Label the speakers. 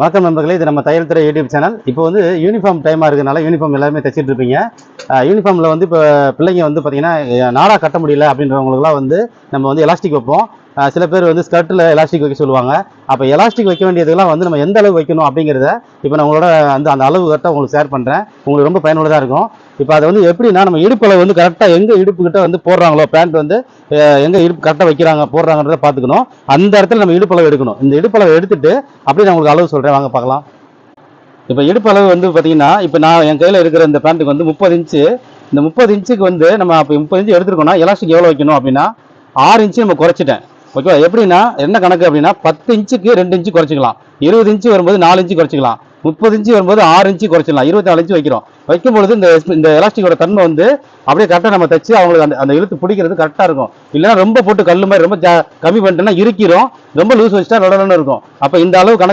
Speaker 1: வணக்கம் நண்பர்களே இது நம்ம தையல் துறை யூடியூப் சேனல். இப்போ வந்து யூனிஃபார்ம் டைமாக இருக்கிறதுனால யூனிஃபார்ம் எல்லாருமே தைச்சிட்டு இருப்பீங்க. யூனிஃபார்மில் வந்து இப்போ பிள்ளைங்க வந்து பார்த்தீங்கன்னா நாடாக கட்ட முடியல அப்படின்றவங்களுக்குலாம் வந்து நம்ம வந்து எலாஸ்டிக் வைப்போம். சில பேர் வந்து ஸ்கர்ட்டில் எலாஸ்டிக் வைக்க சொல்லுவாங்க. அப்போ எலாஸ்டிக் வைக்க வேண்டியதெல்லாம் வந்து நம்ம எந்த அளவு வைக்கணும் அப்படிங்கிறத இப்போ நான் உங்களோட அந்த அந்த அளவு கரெக்டாக உங்களுக்கு ஷேர் பண்ணுறேன் உங்களுக்கு ரொம்ப பயனுள்ளதாக இருக்கும். இப்போ அதை வந்து எப்படின்னா நம்ம இடுப்பளவு வந்து கரெக்டாக எங்கே இடுப்புக்கிட்ட வந்து போடுறாங்களோ பேண்ட் வந்து எங்கே இடுப்பு கரெக்டாக வைக்கிறாங்க போடுறாங்கன்றத பார்த்துக்கணும். அந்த இடத்துல நம்ம இடுப்பளவு எடுக்கணும். இந்த இடுப்பளவு எடுத்துட்டு அப்படியே நான் உங்களுக்கு அளவு சொல்கிறேன் வாங்க பார்க்கலாம். இப்போ இடுப்பளவு வந்து பார்த்தீங்கன்னா இப்போ நான் என் கையில் இருக்கிற இந்த பேண்ட்டுக்கு வந்து முப்பது இன்ச்சு. இந்த முப்பது இன்ச்சுக்கு வந்து நம்ம அப்போ முப்பது இன்ச்சு எடுத்துருக்கோம்னா எலாஸ்டிக் எவ்வளோ வைக்கணும் அப்படின்னா ஆறு இன்ச்சு நம்ம குறைச்சிட்டேன். ஓகேவா எப்படின்னா என்ன கணக்கு அப்படின்னா பத்து இன்ச்சுக்கு ரெண்டு இன்ச்சு குறைச்சிக்கலாம். இருபது இன்ச்சு வரும்போது நாலு இன்ச்சு குறைச்சிக்கலாம். முப்பது இன்ச்சு வரும்போது ஆறு இன்ச்சு குறைச்சிக்கலாம் இருபத்தி நாலு இன்ச்சு வைக்கிறோம். வைக்கும் பொழுது இந்த இந்த எலாஸ்டிக்கோட தன்மை வந்து அப்படியே கரெக்டாக நம்ம தச்சு அவங்களுக்கு அந்த அந்த இழுத்து பிடிக்கிறது கரெக்டாக இருக்கும். இல்லைன்னா ரொம்ப போட்டு கல் மாதிரி ரொம்ப கம்மி பண்ணிட்டோம்னா இருக்கிறோம் ரொம்ப லூஸ் வச்சுட்டா ரொடன்னு இருக்கும். அப்போ இந்த அளவு கணக்கு